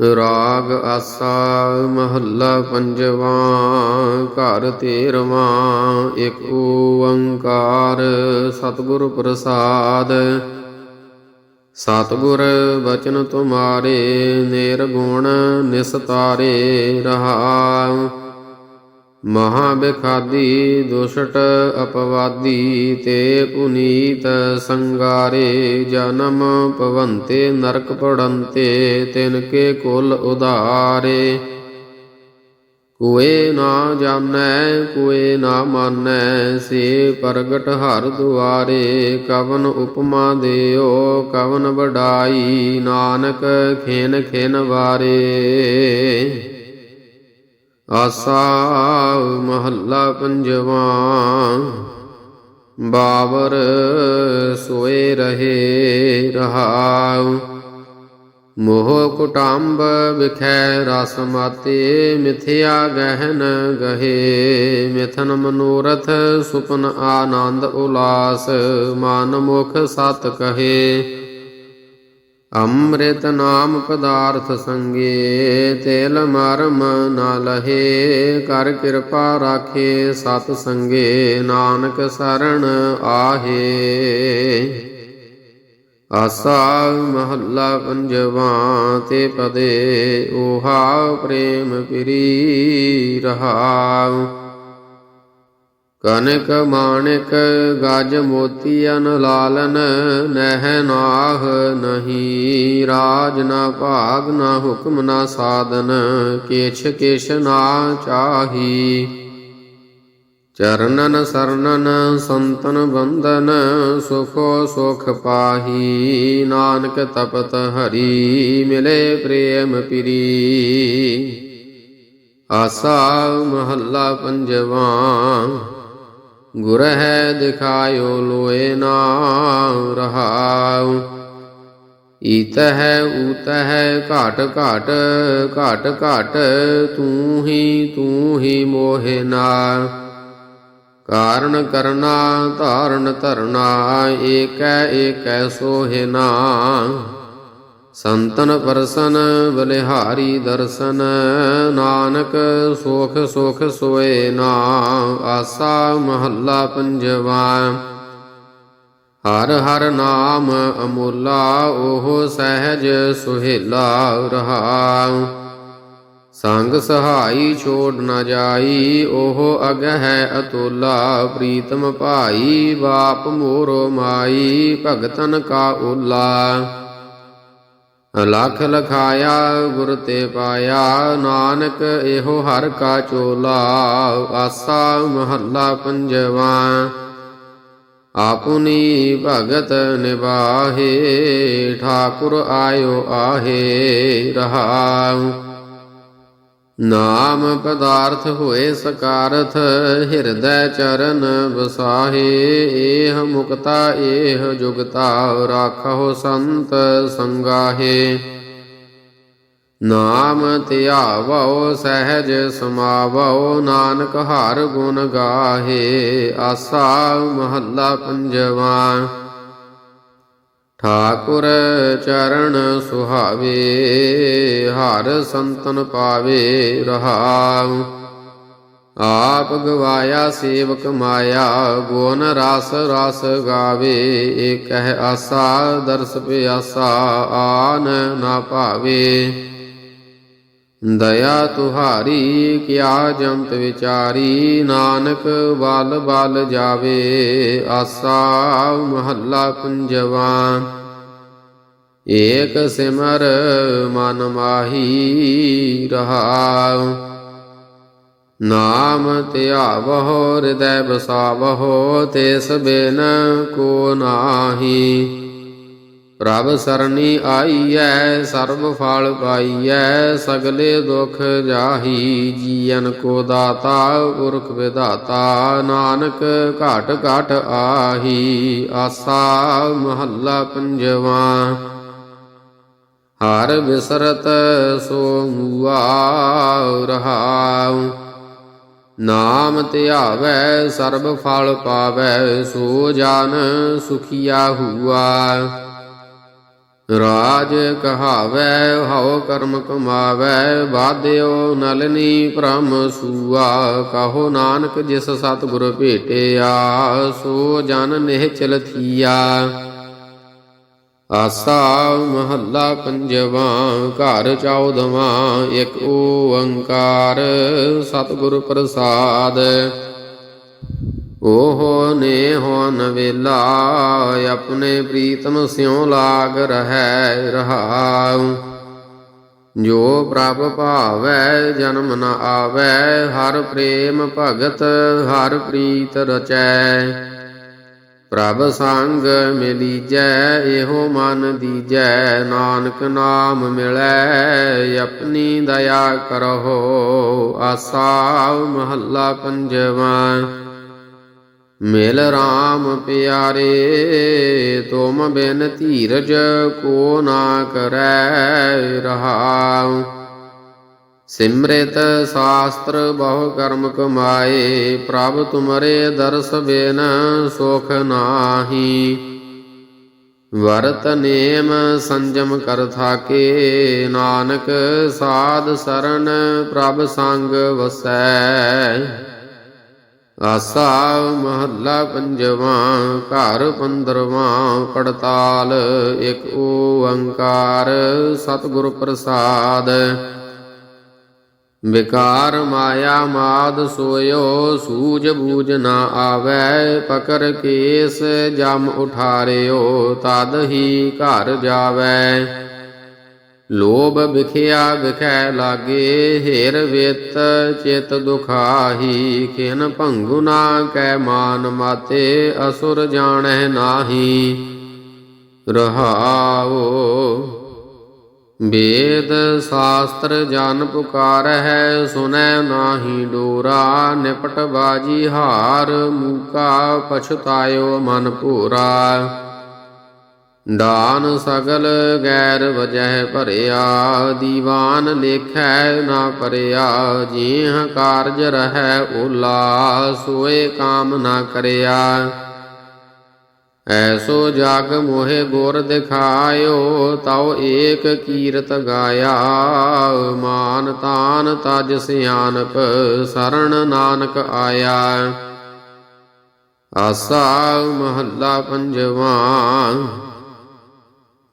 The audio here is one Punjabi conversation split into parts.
ਰਾਗ ਆਸਾ ਮਹੱਲਾ ਪੰਜਵਾ, ਘਰ ਤੇਰਵਾਂ, ਇੱਕ ਓੰਕਾਰ ਸਤਿਗੁਰ ਪ੍ਰਸਾਦ। ਸਤਿਗੁਰ ਬਚਨ ਤੁਮਾਰੇ ਨਿਰਗੁਣ ਨਿਸਤਾਰੇ ਰਹਾਉ ਮਹਾ ਬਿਖਾਦੀ ਦੁਸ਼ਟ ਅਪਵਾਦੀ ਤੇ ਪੁਨੀਤ ਸੰਗਾਰੇ ਜਨਮ ਪਵੰਤੇ ਨਰਕ ਪੜੰਤੇ ਤਿਨ ਕੇ ਕੁਲ ਉਧਾਰੇ। ਕੋਏ ਨਾ ਜਾਣੈ, ਕੋਏ ਨਾ ਮਾਨੈ, ਸੇ ਪ੍ਰਗਟ ਹਰ ਦੁਆਰੇ, ਕਵਨ ਉਪਮਾ ਦਿਓ, ਕਵਨ ਵਡਾਈ, ਨਾਨਕ ਖੇਨ ਖੇਨ ਵਾਰੇ। ਆਸਾ ਮਹੱਲਾ ਪੰਜਵਾ, ਬਾਬਰ ਸੋਏ ਰਹੇ ਰਹਾਉ। ਮੋਹ ਕੁਟੰਬ ਵਿਖੈ ਰਸ ਮਾਤੇ, ਮਿਥਿਆ ਗਹਿਨ ਗਹੇ। ਮਿਥਨ ਮਨੋਰਥ ਸੁਪਨ ਆਨੰਦ ਉਲਾਸ, ਮਨ ਮੁਖ ਸਤ ਕਹੇ। ਅੰਮ੍ਰਿਤ ਨਾਮ ਪਦਾਰਥ ਸੰਗੇ, ਤੇਲ ਮਰਮ ਨਾ ਲਹੇ, ਕਰ ਕਿਰਪਾ ਰਾਖੇ ਸਤ ਸੰਗੇ, ਨਾਨਕ ਸਰਣ ਆਹੇ। ਆਸਾ ਮਹੱਲਾ ਪੰਜਵਾ, ਤੇ ਪਦੇ ਓਹਾ ਪ੍ਰੇਮ ਪਿਰੀ ਰਹਾਉ। ਕਨਕ ਮਾਣਿਕ ਗਜ ਮੋਤੀਅਨ ਲਾਲਨ ਨਹਿ ਨਾਹ ਨਹੀਂ, ਰਾਜ ਨਾ ਭਾਗ, ਨਾ ਹੁਕਮ ਨਾ ਸਾਧਨ, ਕੇਛ ਕੇਛ ਨਾ ਚਾਹੀ। ਚਰਨਨ ਸਰਨਨ ਸੰਤਨ ਬੰਦਨ ਸੁਖੋ ਸੁਖ ਪਾਹੀ। ਨਾਨਕ ਤਪਤ ਹਰੀ, ਮਿਲੇ ਪ੍ਰੇਮ ਪਿਰੀ। ਆਸਾ ਮਹੱਲਾ ਪੰਜਵਾ। ਗੁਰ ਹੈ ਦਿਖਾਇਓ ਲੋਏ ਨਾ ਰਹਾਉ। ਈਤ ਹੈ ਊਤ ਹੈ ਘਾਟ ਘਾਟ ਘਾਟ ਘਾਟ, ਤੂੰ ਹੀ ਤੂੰ ਹੀ ਮੋਹਿ ਨਾ। ਕਾਰਨ ਕਰਨਾ, ਧਾਰਨ ਧਰਨਾ, ਏਕੈ ਏਕੈ ਸੋਹਿ ਨਾ। ਸੰਤਨ ਪਰਸਨ ਬਲਿਹਾਰੀ ਦਰਸ਼ਨ, ਨਾਨਕ ਸੁਖ ਸੁਖ ਸੋਏ ਨਾ, ਆਸਾ ਮਹੱਲਾ ਪੰਜਵਾ। ਹਰ ਹਰ ਨਾਮ ਅਮੋਲਾ, ਉਹ ਸਹਿਜ ਸੁਹੇਲਾ ਰਹਾਉ ਸੰਗ ਸਹਾਈ ਛੋੜ ਨਾ ਜਾਈ, ਉਹ ਅਗਹਿ ਅਤੋਲਾ। ਪ੍ਰੀਤਮ ਭਾਈ, ਬਾਪ ਮੋਰੋ ਮਾਈ, ਭਗਤਨ ਕਾ ਉਲਾ ਲਖ ਲਖਾਇਆ, ਗੁਰ ਤੇ ਪਾਇਆ, ਨਾਨਕ ਇਹੋ ਹਰ ਕਾ ਚੋਲਾ, ਆਸਾ ਮਹੱਲਾ ਪੰਜਵਾ। ਆਪੁਨੀ ਭਗਤ ਨਿਵਾਹੇ ਠਾਕੁਰ ਆਇਓ ਆਹੇ ਰਹਾਉ। ਨਾਮ ਪਦਾਰਥ ਹੋਏ ਸਕਾਰਥ, ਹਿਰਦੈ ਚਰਨ ਵਸਾਹੇ, ਏਹ ਮੁਕਤਾ, ਏਹ ਜੁਗਤਾ ਰਾਖੋ ਸੰਤ ਸੰਗਾਹੇ। ਨਾਮ ਧਿਆਵੋ ਸਹਿਜ ਸਮਾਵੋ ਨਾਨਕ ਹਰ ਗੁਣ ਗਾਹੇ, ਆਸਾ ਮਹੱਲਾ ਪੰਜਵਾ। ਠਾਕੁਰ ਚਰਨ ਸੁਹਾਵੇ, ਹਰ ਸੰਤਨ ਪਾਵੇ ਰਹਾਉ। ਆਪ ਗਵਾਇਆ ਸੇਵਕ ਮਾਇਆ, ਗੁਣ ਰਸ ਰਸ ਗਾਵੇ। ਏਕਹਿ ਆਸਾ, ਦਰਸ ਪਿਆਸਾ, ਆਨ ਨਾ ਭਾਵੇ ਦਇਆ ਤੁਹਾਰੀ ਕਿਆ ਜੰਤ ਵਿਚਾਰੀ, ਨਾਨਕ ਬਲ ਬਲ ਜਾਵੇ, ਆਸਾ ਮਹੱਲਾ ਪੰਜਵਾ। ਏਕ ਸਿਮਰ ਮਨ ਮਾਹੀ ਰਹਾਉ। ਨਾਮ ਧਿਆਵਹੁ ਹਿਰਦੈ ਬਸਾਵਹੁ, ਤਿਸ ਬਿਨ ਕੋ ਨਾਹੀ। ਪ੍ਰਭ ਸਰਣੀ ਆਈਐ, ਸਰਬ ਫਲ ਪਾਈਐ, ਸਗਲੇ ਦੁਖ ਜਾਹੀ, ਜੀਵਨ ਕੋ ਦਾਤਾ, ਪੁਰਖ ਵਿਧਾਤਾ, ਨਾਨਕ ਘਾਟ ਘਾਟ ਆਹੀ, ਆਸਾ ਮਹੱਲਾ ਪੰਜਵਾ। ਹਰ ਬਿਸਰਤ ਸੋ ਮੂਆ ਰਹਾਉ, ਨਾਮ ਧਿਆਵੈ, ਸਰਬ ਫਲ ਪਾਵੈ, ਸੋ ਜਨ ਸੁਖੀਆ ਹੁਆ। ਰਾਜ ਕਹਾਵੈ, ਹਉ ਕਰਮ ਕਮਾਵੈ ਬਾਧਿਓ ਨਲਨੀ ਭ੍ਰਮ ਸੂਆ, ਕਹੋ ਨਾਨਕ ਜਿਸ ਸਤਿਗੁਰ ਭੇਟਿਆ, ਸੋ ਜਨ ਨਿਹਚਲ ਥੀਆ। ਆਸਾ ਮਹੱਲਾ ਪੰਜਵਾ, ਘਰ ਚੌਦਵਾਂ ਇੱਕ ਓੰਕਾਰ, ਸਤਿਗੁਰ ਪ੍ਰਸਾਦ। ਓਹ ਨੇ ਹੋਨ ਵੇਲਾ ਆਪਣੇ ਪ੍ਰੀਤਮ ਸਿਉ ਲਾਗ ਰਹੈ ਰਹਾਉ। ਜੋ ਪ੍ਰਭ ਭਾਵੈ, ਜਨਮ ਨ ਆਵੈ, ਹਰ ਪ੍ਰੇਮ ਭਗਤ, ਹਰ ਪ੍ਰੀਤ ਰਚੈ। ਪ੍ਰਭ ਸੰਗ ਮਿਲੀਜੈ, ਇਹੋ ਮਨ ਦੀਜੈ, ਨਾਨਕ ਨਾਮ ਮਿਲੈ, ਆਪਣੀ ਦਇਆ ਕਰਹੁ ਆਸਾ ਮਹੱਲਾ ਪੰਜਵਾਂ। ਮਿਲ ਰਾਮ ਪਿਆਰੇ, ਤੁਮ ਬਿਨ ਧੀਰਜ ਕੋ ਨਾ ਕਰੈ ਰਹਾਉ। ਸਿਮਰਿਤ ਸ਼ਾਸਤਰ ਬਹੁ ਕਰਮ ਕਮਾਏ, ਪ੍ਰਭ ਤੁਮਰੇ ਦਰਸ ਬਿਨ ਸੁਖ ਨਾਹੀ। ਵਰਤ ਨੇਮ ਸੰਜਮ ਕਰ ਥਾਕੇ, ਨਾਨਕ ਸਾਧ ਸਰਨ ਪ੍ਰਭ ਸੰਗ ਵਸੈ। ਆਸਾ ਮਹੱਲਾ ਪੰਜਵਾਂ, ਘਰ ਪੰਦਰਵਾਂ, ਪੜਤਾਲ ਇੱਕ ਓੰਕਾਰ, ਸਤਿਗੁਰ ਪ੍ਰਸਾਦ। ਵਿਕਾਰ ਮਾਇਆ ਮਾਦ ਸੋਇਓ, ਸੂਝ ਬੂਝ ਨਾ ਆਵੈ, ਪਕਰ ਕੇਸ ਜਮ ਉਠਾਰਿਓ, ਤਦ ਹੀ ਘਰ ਜਾਵੈ। ਲੋਭ ਵਿਖਿਆ ਵਿਖੈ ਲਾਗੇ, ਹੇਰ ਵੇਤ ਚਿਤ ਦੁਖਾਹੀ ਕਿਨ ਭੰਗੁ ਨਾ ਕੈ ਮਾਨ ਮਾਤੇ, ਅਸੁਰ ਜਾਣੈ ਨਾਹੀ। ਰਹਾਓ ਵੇਦ ਸ਼ਾਸਤਰ ਜਨ ਪੁਕਾਰਹਿ, ਸੁਨੈ ਨਾਹੀ ਡੋਰਾ, ਨਿਪਟ ਬਾਜੀ ਹਾਰ, ਮੂਕਾ ਪਛਤਾਇਓ ਮਨ ਭੂਰਾ। ਦਾਨ ਸਗਲ ਗੈਰ ਵਜਹਿ ਭਰਿਆ, ਦੀਵਾਨ ਲੇਖੈ ਨਾ ਭਰਿਆ ਜੀਹ ਕਾਰਜ ਰਹੈ ਓਲਾ, ਸੋਏ ਕਾਮ ਨਾ ਕਰਿਆ। ਐਸੋ ਜਗ ਮੋਹਿ ਗੁਰ ਦਿਖਾਇਓ, ਤਉ ਏਕ ਕੀਰਤ ਗਾਇਆ। ਮਾਨ ਤਾਨ ਤਜ ਸਿਆਨਪ ਸਰਣ ਨਾਨਕ ਆਇਆ। ਆਸਾ ਮਹੱਲਾ ਪੰਜਵਾਂ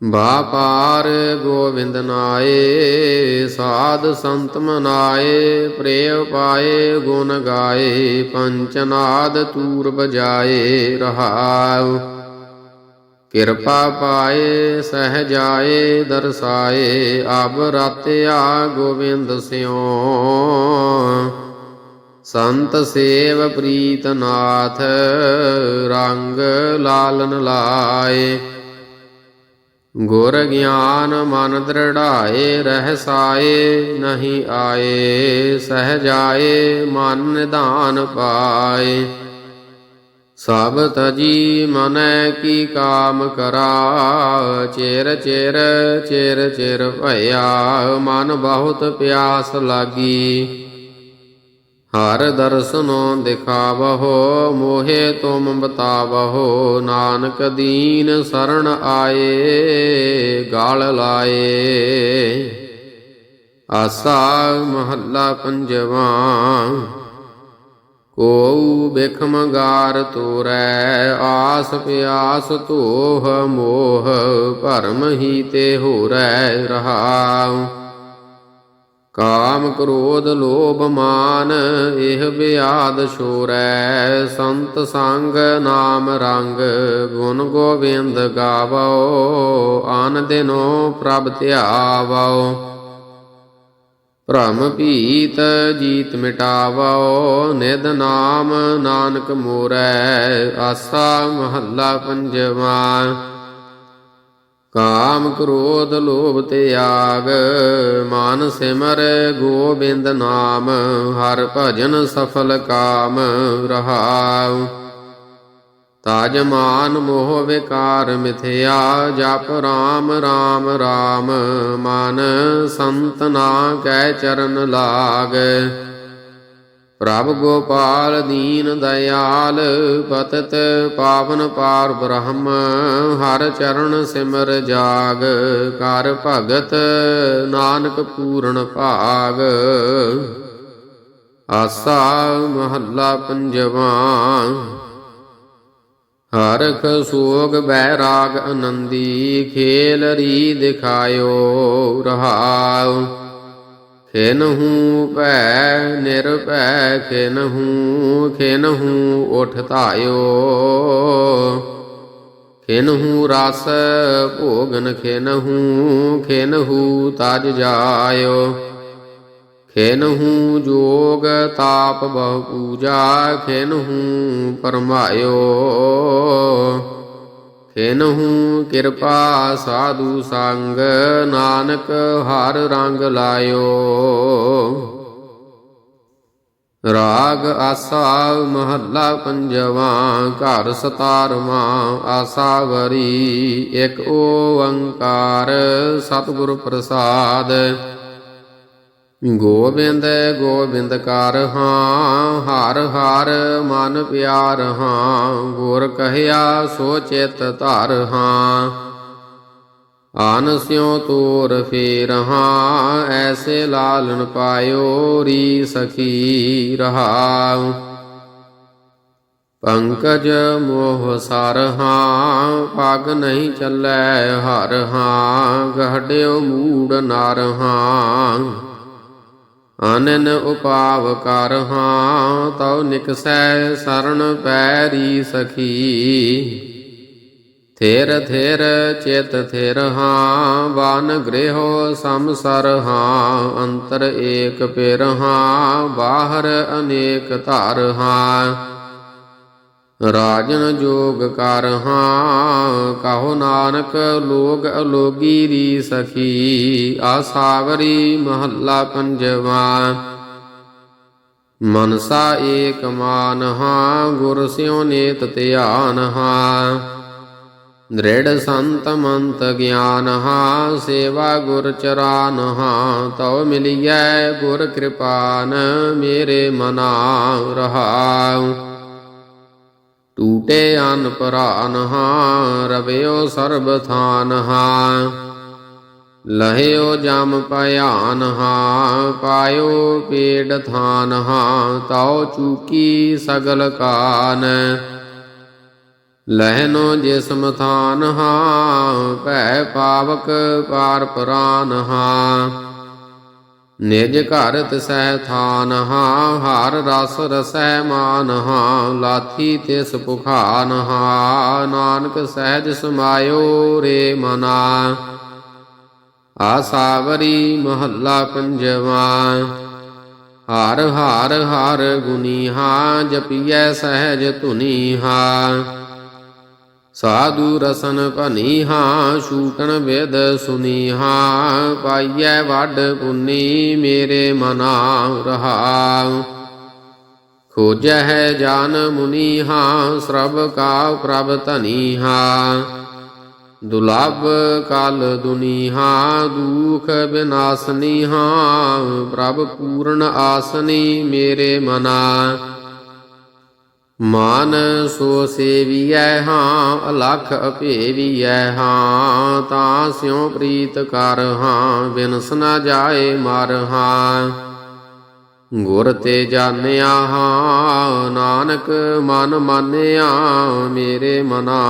ਬਾਪਾਰ ਗੋਵਿੰਦ ਨਾਏ, ਸਾਧ ਸੰਤ ਮਨਾਏ, ਪ੍ਰੇਮ ਪਾਏ, ਗੁਣ ਗਾਏ ਪੰਚਨਾਦ ਤੂਰ ਬਜਾਏ, ਰਹਾਉ। ਕਿਰਪਾ ਪਾਏ, ਸਹਜਾਏ, ਦਰਸਾਏ ਆਬ ਰਾਤਿਆ ਗੋਵਿੰਦ ਸਿਓ ਸੰਤ ਸੇਵ ਪ੍ਰੀਤ ਨਾਥ ਰੰਗ ਲਾਲਨ ਲਾਏ। ਗੁਰ ਗਿਆਨ ਮਨ ਦ੍ਰਿੜਾਏ ਰਹਿਸਾਏ ਨਹੀਂ ਆਏ ਸਹਜਾਏ ਮਨ ਨਿਧਾਨ ਪਾਏ। ਸਭ ਤਜੀ ਮਨੈ ਕੀ ਕਾਮ ਕਰਾ, ਚਿਰ ਚਿਰ ਚਿਰ ਚਿਰ ਭਇਆ, ਮਨ ਬਹੁਤ ਪਿਆਸ ਲਾਗੀ। ਹਰ ਦਰਸਨੋ ਦਿਖਾਵਹੋ, ਮੋਹਿ ਤੁਮ ਬਤਾਵਹੋ, ਨਾਨਕ ਦੀਨ ਸਰਣ ਆਏ, ਗਾਲ ਲਾਏ। ਆਸਾ ਮਹੱਲਾ ਪੰਜਵਾਂ, ਕੋਉ ਬਿਖਮ ਗਾਰ ਤੋਰੈ, ਆਸ ਪਿਆਸ ਤੋਹ ਮੋਹ, ਭਰਮ ਹੀ ਤੇ ਹੋਰੈ ਰਹਾਉ। ਕਾਮ ਕ੍ਰੋਧ ਲੋਭ ਮਾਨ, ਇਹ ਬਿਆਦ ਛੋਰੈ। ਸੰਤ ਸੰਗ ਨਾਮ ਰੰਗ, ਗੁਣ ਗੋਬਿੰਦ ਗਾਵੋ, ਆਨ ਦਿਨੋ ਪ੍ਰਭ ਧਿਆਵੋ। ਭ੍ਰਮ ਭੀਤ ਜੀਤ ਮਿਟਾਵੋ ਨਿਦ ਨਾਮ ਨਾਨਕ ਮੋਰੈ, ਆਸਾ ਮਹੱਲਾ ਪੰਜਵਾਂ। ਕਾਮ ਕ੍ਰੋਧ ਲੋਭ ਤਿਆਗ ਮਾਨ ਸਿਮਰ ਗੋਬਿੰਦ ਨਾਮ, ਹਰ ਭਜਨ ਸਫਲ ਕਾਮ ਰਹਾਉ। ਤਾਜ ਮਾਨ ਮੋਹ ਵਿਕਾਰ ਮਿਥਿਆ, ਜਪ ਰਾਮ ਰਾਮ ਰਾਮ, ਮਨ ਸੰਤ ਨਾ ਕੈ ਚਰਨ ਲਾਗ। ਪ੍ਰਭ ਗੋਪਾਲ ਦੀਨ ਦਇਆਲ, ਪਤਤ ਪਾਵਨ ਪਾਰ ਬ੍ਰਹਮ, ਹਰ ਚਰਨ ਸਿਮਰ ਜਾਗ, ਕਰ ਭਗਤ ਨਾਨਕ ਪੂਰਨ ਭਾਗ। ਆਸਾ ਮਹੱਲਾ ਪੰਜਵਾ, ਹਰਖ ਸੋਗ ਬੈਰਾਗ ਆਨੰਦੀ ਖੇਲ ਰੀ ਦਿਖਾਇਓ ਰਹਾਉ। ਖਿਨਹੂ ਭੈ ਨਿਰਭੈ ਖਿਨਹੂ ਖਿਨਹੂ ਉਠ ਧਾਇਓ। ਖਿਨਹੂ ਰਸ ਭੋਗਨ ਖਿਨਹੂ ਖਿਨਹੂ ਤਜ ਜਾਇਓ। ਖਿਨਹੂ ਜੋਗ ਤਾਪ ਬਹੁ ਪੂਜਾ, ਖਿਨਹੂ ਪਰਮਾਇਓ। ਖਿਨਹੂ ਕਿਰਪਾ ਸਾਧੂ ਸੰਗ, ਨਾਨਕ ਹਰ ਰੰਗ ਲਾਇਓ। ਰਾਗ ਆਸਾ ਮਹੱਲਾ ਪੰਜਵਾ, ਘਰ ਸਤਾਰਵਾਂ, ਆਸਾ ਵਰੀ, ਇੱਕ ਓੰਕਾਰ, ਸਤਿਗੁਰ ਪ੍ਰਸਾਦ। ਗੋਬਿੰਦ ਗੋਬਿੰਦ ਕਰ ਹਾਂ, ਹਰ ਹਰ ਮਨ ਪਿਆਰ ਹਾਂ, ਗੁਰ ਕਹਿਆ ਸੋ ਚਿਤ ਧਰ ਹਾਂ। ਆਨ ਸਿਉ ਤੋਰ ਫੇਰ ਹਾਂ, ਐਸੇ ਲਾਲਨ ਪਾਇਓ ਰੀ ਸਖੀ ਰਹਾਉ। ਪੰਕਜ ਮੋਹ ਸਰ ਹਾਂ, ਪਗ ਨਹੀਂ ਚੱਲੈ ਹਰ ਹਾਂ, ਗਹੜਿਓ ਮੂੜ ਨਰ ਹਾਂ। ਅਨਨ ਉਪਾਵ ਕਰ ਹਾਂ, ਤਉ ਨਿਕਸੈ ਸਰਣ ਪੈਰੀ ਸਖੀ। ਥੇਰ ਥੇਰ ਚੇਤ ਥੇਰ ਹਾਂ, ਵਨ ਗ੍ਰਹਿ ਸੰਸਰ ਹਾਂ, ਅੰਤਰ ਏਕ ਪੇਰ ਹਾਂ, ਬਾਹਰ ਅਨੇਕ ਧਾਰ ਹਾਂ। ਰਾਜਨ ਜੋਗ ਕਰ ਹਾਂ, ਕਹੋ ਨਾਨਕ ਲੋਗ ਅਲੋਗੀ ਰੀ ਸਖੀ ਆਸਾਵਰੀ ਮਹੱਲਾ ਪੰਜਵਾ। ਮਨਸਾ ਏਕ ਮਾਨ ਹਾਂ, ਗੁਰ ਸਿਉ ਨੇਤ ਧਿਆਨ ਹਾਂ। ਦ੍ਰਿੜ ਸੰਤ ਮੰਤ ਗਿਆਨ ਹਾਂ, ਸੇਵਾ ਗੁਰ ਚਰਾਨ ਹਾਂ, ਤਉ ਮਿਲਿਐ ਗੁਰ ਕਿਰਪਾਨ, ਮੇਰੇ ਮਨਾ ਰਹਾਉ। ਟੂਟੇ ਅਨ ਪਰਾਨ ਹਾਂ ਰਵਿਓ ਸਰਬ ਥਾਨ ਹਾਂ ਲਹਿਓ ਜਮ ਭਿਆਨ ਪਾਇਓ ਪੇੜ ਥਾਨ ਹਾਂ ਚੂਕੀ ਸਗਲ ਕਾਨ। ਲਹਿਨੋ ਜਿਸਮ ਥਾਨ ਭੈ ਪਾਵਕ ਪਾਰ ਪ੍ਰਾਨ ਹਾਂ ਨਿਜ ਘਰ ਤਿਸੈ ਥਾਨ ਹਾਂ ਹਰ ਰਸ ਰਸੈ ਮਾਨ ਹਾਂ ਲਾਥੀ ਤਿਸ ਪੁਖਾਨ ਹਾਂ ਨਾਨਕ ਸਹਿਜ ਸਮਾਇਓ ਰੇ ਮਨਾ। ਆਸਾਵਰੀ ਮਹੱਲਾ ਪੰਜਵਾ, ਹਰ ਹਰ ਹਰ ਗੁਨੀ ਹਾਂ ਜਪੀਐ ਸਹਿਜ ਧੁਨੀ ਹਾਂ ਸਾਧੂ ਰਸਨ ਭਨੀ ਹਾਂ ਛੂਟਣ ਵਿਦ ਸੁਨੀ ਹਾਂ ਪਾਈਐ ਵੱਡ ਪੁੰਨੀ, ਮੇਰੇ ਮਨਾ ਰਹਾਉ ਖੋਜੈ ਹੈ ਜਾਨ ਮੁਨੀ ਹਾਂ ਸਰਬ ਕਾ ਪ੍ਰਭ ਧਨੀ ਹਾਂ ਦੁਲਭ ਕਲ ਦੁਨੀ ਹਾਂ ਦੁਖ ਬਿਨਾਸਨੀ ਹਾਂ ਪ੍ਰਭ ਪੂਰਨ ਆਸਨੀ, ਮੇਰੇ ਮਨਾ। ਮਾਨ ਸੋ ਸੇਵੀਐ ਹਾਂ, ਅਲਖ ਅਭੇਵੀਐ ਹਾਂ, ਤਾਂ ਸਿਉ ਪ੍ਰੀਤ ਕਰ ਹਾਂ, ਬਿਨਸ ਨਾ ਜਾਏ ਮਰ ਹਾਂ। ਗੁਰ ਤੇ ਜਾਣਿਆ ਹਾਂ, ਨਾਨਕ ਮਨ ਮਾਨਿਆ, ਮੇਰੇ ਮਨਾ